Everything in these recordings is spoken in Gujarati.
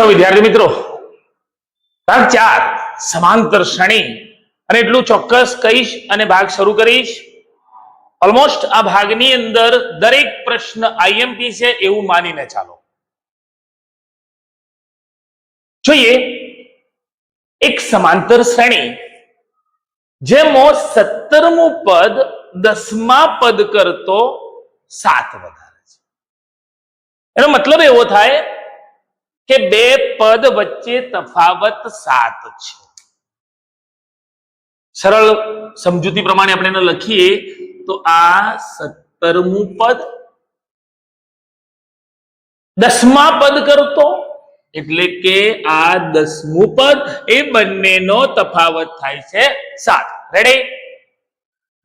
છો વિદ્યાર્થી મિત્રો? ભાગ ચાર, સમાંતર શ્રેણી. અને એટલું ચોક્કસ કહીશ અને ભાગ શરૂ કરીશ. ઓલમોસ્ટ આ ભાગની અંદર દરેક પ્રશ્ન આઈએમપી છે એવું માનીને ચાલો. જોઈએ, એક સમાંતર શ્રેણી, જેમાં સત્તરમું પદ દસમા પદ કરતો સાત વધારે છે. એનો મતલબ એવો થાય કે બે પદ વચ્ચે તફાવત સાત છે. સરળ સમજૂતી પ્રમાણે આપણે એને લખીએ તો આ સત્તરમું પદ દસમા પદ કરતો એટલે કે આ દસમું પદ એ બંનેનો તફાવત થાય છે સાત. રેડી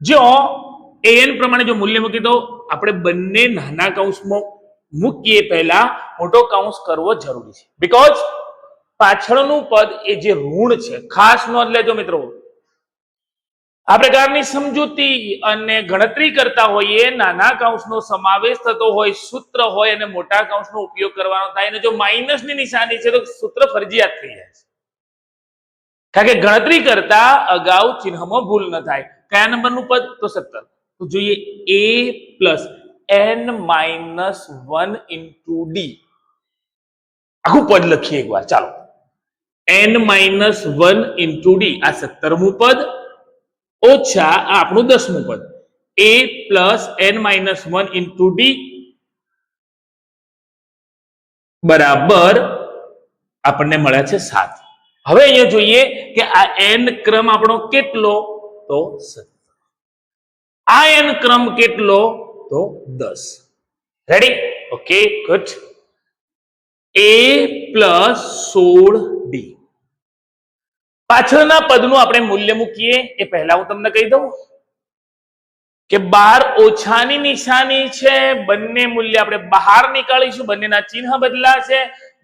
જો એન પ્રમાણે જો મૂલ્ય મૂકી દો આપણે બંને નાના કૌંસમાં મૂકીએ પહેલા મોટો કૌંસ કરવો જરૂરી છે. બીકોઝ પાછળનું પદ એ જે ઋણ છે, ખાસ નોંધ લેજો મિત્રો. આ પ્રકારની સમજૂતી અને ગણતરી કરતા હોઈએ, નાના કાઉન્સનો સમાવેશ થતો હોય, સૂત્ર હોય અને મોટા કાઉન્સનો ઉપયોગ કરવાનો થાય અને જો માઇનસની નિશાની છે તો સૂત્ર ફરજિયાત થઈ જાય છે. કારણ કે ગણતરી કરતા અગાઉ ચિહ્નમાં ભૂલ ન થાય. કયા નંબરનું પદ? તો સત્તર. તો જોઈએ a plus n minus one into d આખું પદ લખીએ એકવાર, ચાલો. N minus one into d આ સત્તરમું પદ, ઓછા આ આપણું દસમું પદ. A plus n minus one into d બરાબર આપણને મળ્યા છે સાત. હવે અહીંયા જોઈએ કે આ એન ક્રમ આપણો કેટલો? તો સત્તર. આ એન ક્રમ કેટલો? તો દસ. Ready okay good a plus સોળ ડી પાછળના પદનું આપણે મૂલ્ય મૂકીએ. એ પહેલા હું તમને કહી દઉં કે બાર ઓછાની નિશાની છે. બંને મૂલ્ય આપણે બહાર નીકાળીશું. બંનેના ચિહ્ન બદલાશે.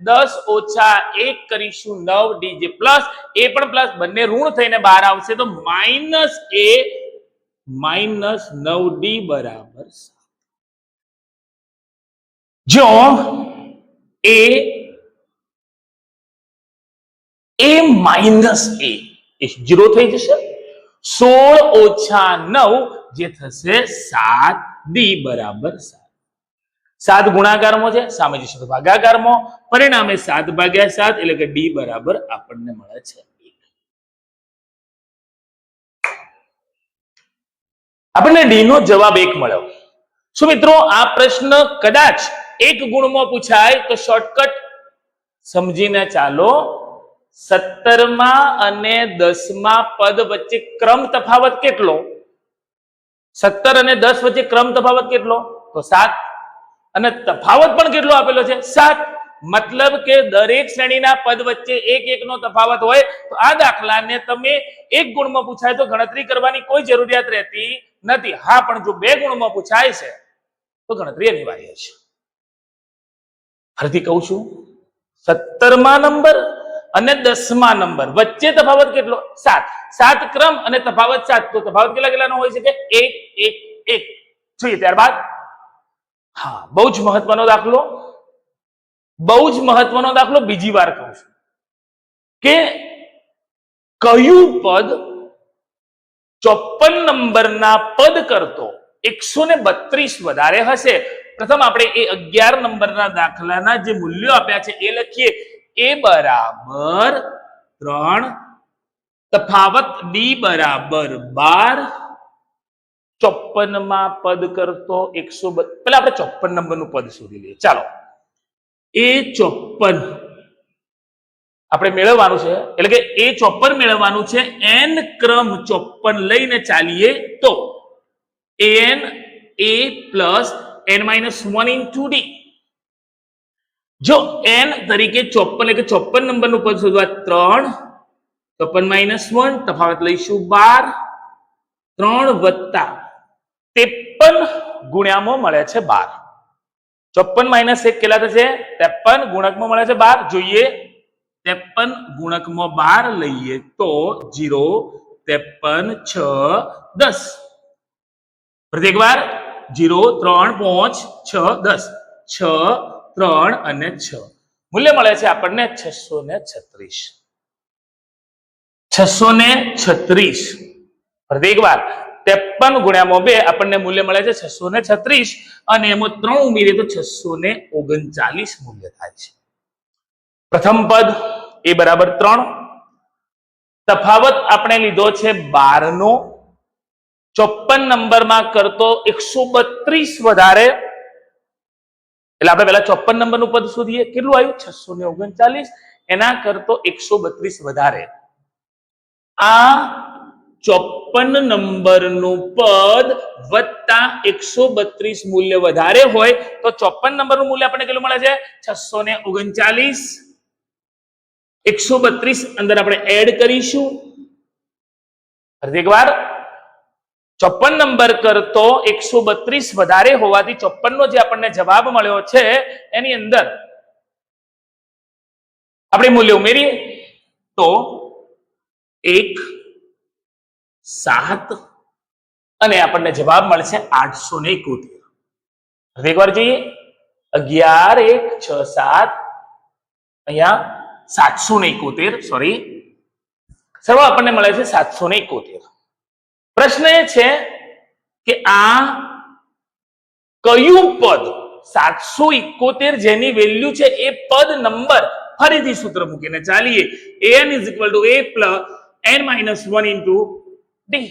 દસ ઓછા એક કરીશું નવ ડી જે પ્લસ એ પણ પ્લસ બંને ઋણ થઈને બહાર આવશે. તો માઇનસ એ માઇનસ નવ ડી બરાબર. જો એ એ માઇનસ એ જીરો થઈ જશે. સોળ ઓછા નવ જે થશે સાત ડી બરાબર સાત. સાત ગુણાકારમાં છે સામે જશે તો ભાગાકારમાં. પરિણામે સાત ભાગ્યા સાત એટલે કે ડી બરાબર આપણને મળે છે. આપણને ડી નો જવાબ એક મળ્યો. શું મિત્રો, આ પ્રશ્ન કદાચ એક ગુણમાં પૂછાય તો શોર્ટકટ સમજીને ચાલો. સત્તરમાં અને દસમાં પદ વચ્ચે ક્રમ તફાવત કેટલો? સત્તર અને દસ વચ્ચે ક્રમ તફાવત કેટલો? તો સાત. અને તફાવત પણ કેટલો આપેલો છે? સાત. મતલબ કે દરેક શ્રેણીના પદ વચ્ચે એક એક નો તફાવત હોય. તો આ દાખલાને તમે એક ગુણમાં પૂછાય તો ગણતરી કરવાની કોઈ જરૂરિયાત રહેતી નથી. હા, પણ જો બે ગુણમાં પૂછાય છે, તો ગણતરી અનિવાર્ય છે. ફરીથી કહું છું, સત્તરમા નંબર અને દસમા નંબર, વચ્ચે તફાવત કેટલો? સાત. સાત ક્રમ અને તફાવત સાત. તો તફાવત કેટલા કેટલાનો હોય છે એક એક એક. જોઈએ ત્યારબાદ. હા, બહુ જ મહત્વનો દાખલો. બહુ જ મહત્વનો દાખલો બીજી વાર કહું છું. કે કયું પદ ચોપન નંબરના પદ કરતો એકસો ને બત્રીસ વધારે હશે. પ્રથમ આપણે એ અગિયાર નંબરના દાખલાના જે મૂલ્યો આપ્યા છે એ લખીએ. એ બરાબર ત્રણ, તફાવત ડી બરાબર બાર ચોપનમાં પદ કરતો એકસો પેલા આપણે ચોપન નંબરનું પદ શોધી લઈએ. ચાલો. એ ચોપન આપણે મેળવવાનું છે, એટલે કે એ ચોપન મેળવવાનું છે એન ક્રમ ચોપન લઈને ચાલીએ તો n a plus n minus one into d જો એન તરીકે ચોપન એટલે કે ચોપન નંબરનું પદ શોધવા ત્રણ ચોપન માઇનસ વન તફાવત લઈશું બાર, ત્રણ વત્તા ત્રેપન ગુણ્યામાં મળે છે બાર. ચોપન માઇનસ એક કેટલા થશે? ત્રેપન ગુણકમાં મળે છે બાર. જોઈએ ત્રેપન ગુણકમાં બાર લઈએ તો જીરો, ત્રેપન, છ, દસ. પ્રત્યેક વાર જીરો, ત્રણ, પાંચ, છ, દસ. છ, ત્રણ અને છ. મૂલ્ય મળે છે આપણને છસો ને છત્રીસ. છસો ને છત્રીસ. પ્રત્યેક વાર ત્રેપન ગુણ્યા બે આપણને મૂલ્ય મળે છે છસો ને છત્રીસ અને એમાં ત્રણ ઉમેરીએ તો છસો ને ઓગણચાલીસ મૂલ્ય થાય છે. પ્રથમ પદ એ બરાબર ત્રણ. તફાવત આપણે લીધો છે બાર નો ચોપન નંબરમાં કરતો એકસો બત્રીસ વધારે. એટલે આપણે પહેલા ચોપન નંબરનું પદ શોધીએ. કેટલું આવ્યું? છસો ને ઓગણચાલીસ. એના કરતો એકસો બત્રીસ વધારે. આ ચોપન નંબરનું પદ વત્તા એકસો બત્રીસ મૂલ્ય વધારે હોય તો ચોપન નંબરનું મૂલ્ય આપણને કેટલું મળે છે? છસો ને ઓગણચાલીસ. એકસો બત્રીસ અંદર આપણે એડ કરીશું. ફરીથી એકવાર. ચોપન નંબર કરતો એકસો બત્રીસ વધારે હોવાથી ચોપન નો જે આપણને જવાબ મળ્યો છે, એની અંદર આપણે મૂલ્ય ઉમેરીએ. તો એક, સાત અને આપણને જવાબ મળશે આઠસો ને એકોતેર. એકવાર જોઈએ. અગિયાર, એક, છ, સાત. અહીંયા સાતસો ને એકોતેર સોરી સરળ આપણને મળે છે સાતસો ને એકોતેર. પ્રશ્ન એ છે કે આ કયું પદ, સાતસો એકોતેર જેની વેલ્યુ છે એ પદ નંબર ફરીથી સૂત્ર મૂકીને ચાલીએ. N is equal to a plus n minus one into d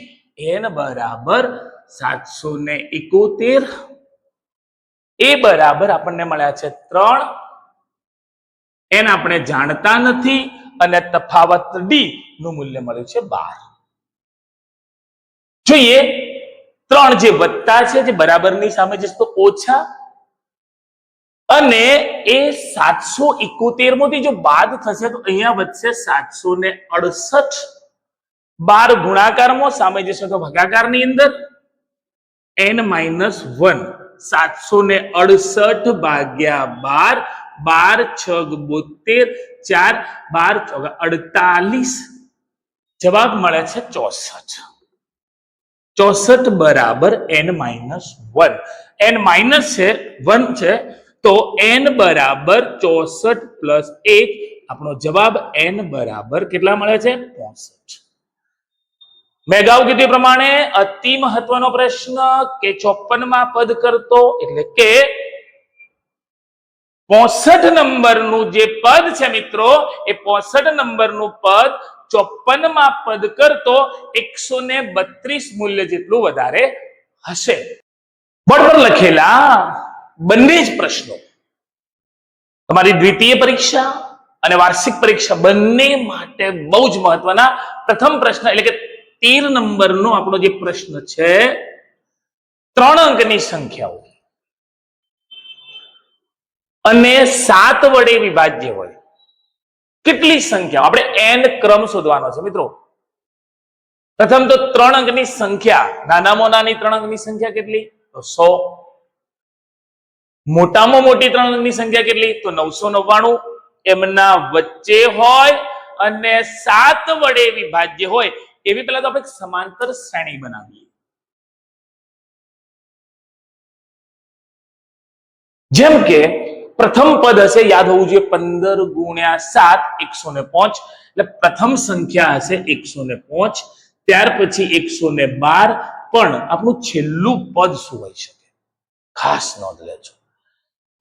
n બરાબર સાતસો ને એકોતેર. એ બરાબર આપણને મળ્યા છે ત્રણ. એન આપણે જાણતા નથી અને તફાવત ડી નું મૂલ્ય મળ્યું છે બાર. જોઈએ, ત્રણ જે વત્તા છે, જે બરાબરની સામે જશે તો ઓછા. અને એ સાતસો ઇકોતેરમાંથી જો બાદ થશે તો અહીંયા વધશે સાતસો ને અડસઠ. બાર ગુણાકારમાં સામે જશે તો ભાગાકારની અંદર એન માઇનસ વન. સાતસો ને અડસઠ ભાગ્યા બાર બાર છગ બોતેર, ચાર, બાર, ચોગ, અડતાલીસ. જવાબ મળે છે ચોસઠ. ચોસઠ બરાબર n minus one n minus છે વન છે, તો એન બરાબર ચોસઠ પ્લસ એક. આપણો જવાબ એન બરાબર કેટલા મળે છે? પોસઠ. મેં કીધું પ્રમાણે અતિ મહત્વનો પ્રશ્ન કે ચોપનમાં પદ કરતો એટલે કે પોસઠ નંબરનું જે પદ છે મિત્રો, એ પોસઠ નંબરનું પદ ચોપનમાં પદ કરતો એકસો ને બત્રીસ મૂલ્ય જેટલું વધારે હશે. બોર્ડ લખેલા બંને જ પ્રશ્નો. તમારી દ્વિતીય પરીક્ષા અને વાર્ષિક પરીક્ષા બંને માટે બહુ જ મહત્વના. પ્રથમ પ્રશ્ન એટલે કે તેર નંબરનો આપણો જે પ્રશ્ન છે, ત્રણ અંકની સંખ્યાઓ. અને સાત વડે વિભાજ્ય હોય. કેટલી સંખ્યા? આપણે એન ક્રમ શોધવાનો છે, મિત્રો. પ્રથમ તો ત્રણ અંકની સંખ્યા. નાનામાં નાની ત્રણ અંકની સંખ્યા કેટલી? તો સો. મોટામાં મોટી ત્રણ અંકની સંખ્યા કેટલી? તો નવસો નવ્વાણું. એમના વચ્ચે હોય અને સાત વડે વિભાજ્ય હોય. એવી પેલા તો આપણે સમાંતર શ્રેણી બનાવીએ. જેમ કે પ્રથમ પદ હશે, યાદ હોવું જોઈએ, પંદર ગુણ્યા સાત, એકસો ને પાંચ. એટલે પ્રથમ સંખ્યા હશે એકસો ને પાંચ, ત્યાર પછી એકસો ને બાર. પણ આપણું છેલ્લું પદ શું હોઈ શકે? ખાસ નોંધ લેજો.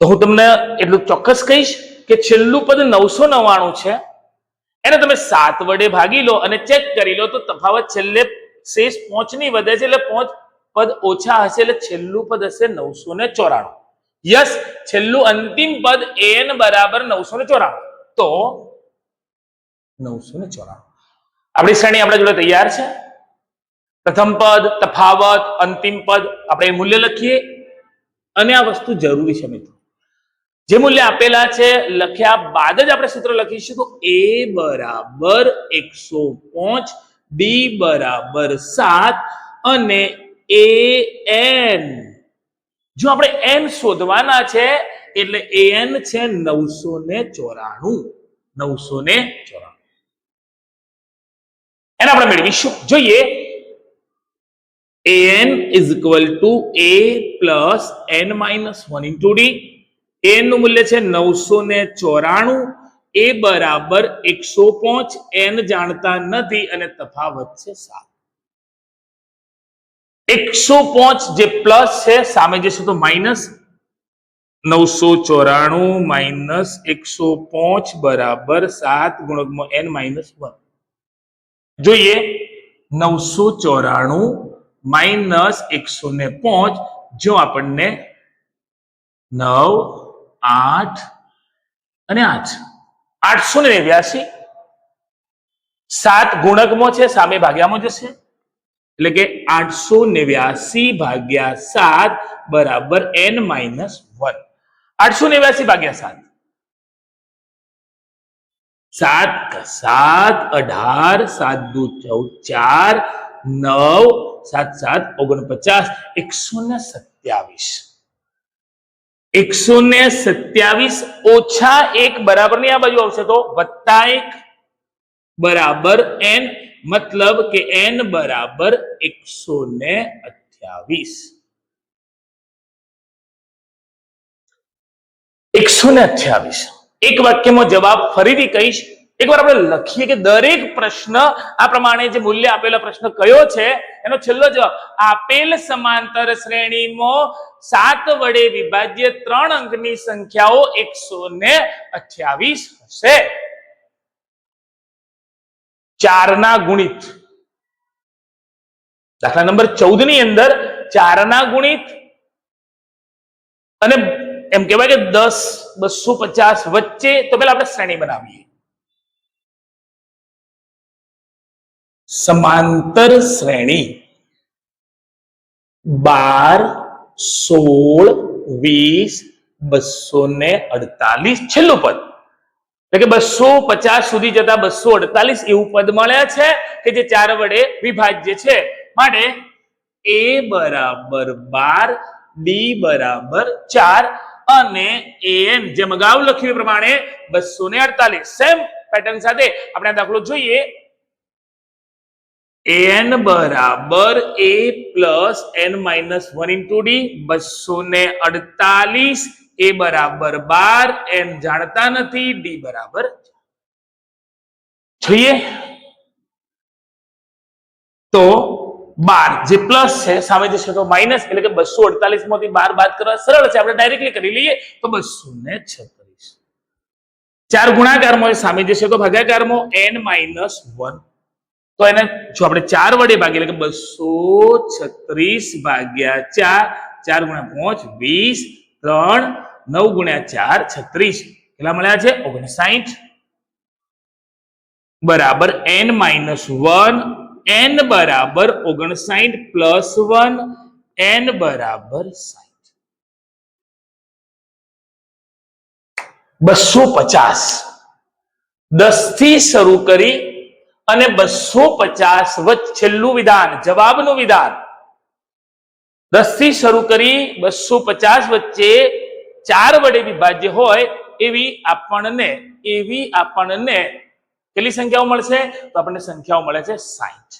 તો હું તમને એટલું ચોક્કસ કહીશ કે છેલ્લું પદ નવસો નવ્વાણું છે. એને તમે સાત વડે ભાગી લો અને ચેક કરી લો તો તફાવત છેલ્લે શેષ પોંચની વધે છે, એટલે પોંચ પદ ઓછા હશે, એટલે છેલ્લું પદ હશે નવસો ને ચોરાણું. યસ, છેલ્લું અંતિમ પદ એન બરાબર નવસો ને ચોરાણું. તો નવસો ને ચોરાણું. આપણી શ્રેણી આપણા જોડે તૈયાર છે. પ્રથમ પદ, તફાવત, અંતિમ પદ, આપણે મૂલ્ય લખીએ. અને આ વસ્તુ જરૂરી છે મિત્રો. જે મૂલ્ય આપેલા છે, લખ્યા બાદ જ આપણે સૂત્ર લખીશું. તો એ બરાબર એકસો પાંચ, બી બરાબર સાત અને એ એન. જો આપણે એન શોધવાના છે, એટલે એન છે નવસો ને ચોરાણું. નવસો ને ચોરાણું. એને આપણે મેળવીશું. જોઈએ. an is equal to a plus n minus 1 into d. એનનું મૂલ્ય છે નવસો ને ચોરાણું. એ બરાબર એકસો પાંચ એન જાણતા નથી અને તફાવત છે સાત. એકસો પાંચ જે પ્લસ છે, સામે જશે તો માઇનસ નવસો ચોરાણું માઇનસ એકસો પાંચ બરાબર સાત ગુણકમાં એન માઇનસ વન. જોઈએ, નવસો ચોરાણું માઇનસ એકસો ને પાંચ જો આપણને નવ, આઠ અને આઠ. આઠસો ને નેવ્યાસી. સાત ગુણકમાં છે, સામે ભાગ્યામાં જશે. એટલે કે આઠસો નેવ્યાસી ભાગ્યા સાત બરાબર એન માઇનસ વન. આઠસો નેવ્યાસી ભાગ્યા સાત. સાત સાત, અઢાર, સાત દુ ચૌદ, ચાર, નવ, સાત સાત, ઓગણપચાસ, એકસો ને સત્યાવીસ. એકસો ને સત્યાવીસ ઓછા એક બરાબરની આ બાજુ આવશે તો વત્તા એક બરાબર એન મતલબ કે એન બરાબર એકસો ને અઠ્યાવીસ. એકસો ને અઠ્યાવીસ. એક વાક્યમાં જવાબ ફરીથી કહીશ. એકવાર આપણે લખીએ કે દરેક પ્રશ્ન આ પ્રમાણે જે મૂલ્ય આપેલા પ્રશ્ન કયો છે, એનો છેલ્લો જવાબ, આપેલ સમાંતર શ્રેણીમાં સાત વડે વિભાજ્ય ત્રણ અંકની સંખ્યાઓ એકસો ને અઠ્યાવીસ હશે. ચારના ગુણિત. દાખલા નંબર ચૌદની અંદર ચારના ગુણિત અને એમ કહેવાય કે દસ, બસો પચાસ વચ્ચે તો પેલા આપણે શ્રેણી બનાવીએ. સમાંતર શ્રેણી બાર, સોળ, વીસ, બસો ને અડતાલીસ છેલ્લું પદ. એટલે કે બસો પચાસ સુધી જતા બસો અડતાલીસ એવું પદ મળ્યા છે કે જે ચાર વડે વિભાજ્ય છે. માટે એ બરાબર બાર, ડી બરાબર ચાર અને એન. જેમ અગાઉ લખ્યું પ્રમાણે બસો ને અડતાલીસ. સેમ પેટર્ન સાથે આપણે દાખલો જોઈએ. એન બરાબર a plus n minus one into d. બસો ને અડતાલીસ એ બરાબર બાર એમ જાણતા નથી ડી બરાબર જોઈએ. તો બાર જે પ્લસ છે, સામે જશે તો માઇનસ એટલે કે બસો અડતાલીસમાંથી બાર બાદ કરવા સરળ છે. આપણે ડાયરેક્ટલી કરી લઈએ તો બસો ને છત્રીસ. ચાર ગુણાકારમાં સામે જશે તો ભાગાકારમાં એન માઇનસ વન તો એને જો આપણે ચાર વડે ભાગીએ, એટલે કે બસો છત્રીસ ભાગ્યા ચાર ચાર ગુણ્યા પાંચ, વીસ ત્રણ, નવ ગુણ્યા ચાર, છત્રીસ. કેટલા મળ્યા છે? ઓગણસાઠ. બરાબર એન માઇનસ વન એન બરાબર ઓગણસાઠ પ્લસ વન એન બરાબર સાઠ. બસો પચાસ. દસથી શરૂ કરી અને બસો પચાસ વચ્ચે છેલ્લું વિધાન, જવાબનું વિધાન. દસથી શરૂ કરી બસો પચાસ વચ્ચે ચાર વડે વિભાજ્ય હોય એવી આપણને એવી આપણને કેટલી સંખ્યાઓ મળશે? તો આપણને સંખ્યાઓ મળે છે સાઈઠ.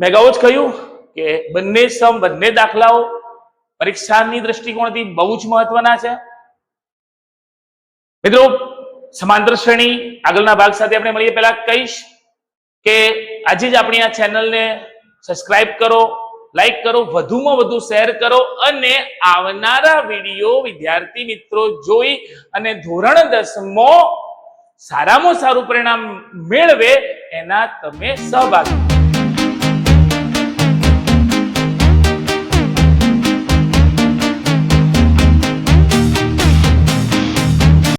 મેં અગાઉ જ કહ્યું કે બંને સમ, બંને દાખલાઓ પરીક્ષાની દ્રષ્ટિકોણથી બહુ જ મહત્વના છે. મિત્રો, સમાંતર શ્રેણી આગળના ભાગ સાથે આપણે મળીએ. પહેલા કહીશ કે આજે જ આપણી આ ચેનલને સબસ્ક્રાઇબ કરો લાઈક કરો, વધુમાં વધુ શેર કરો અને આવનારા વીડિયો વિદ્યાર્થી મિત્રો જોઈ અને ધોરણ દસમો સારામાં સારું પરિણામ મેળવે એના તમે સહભાગી.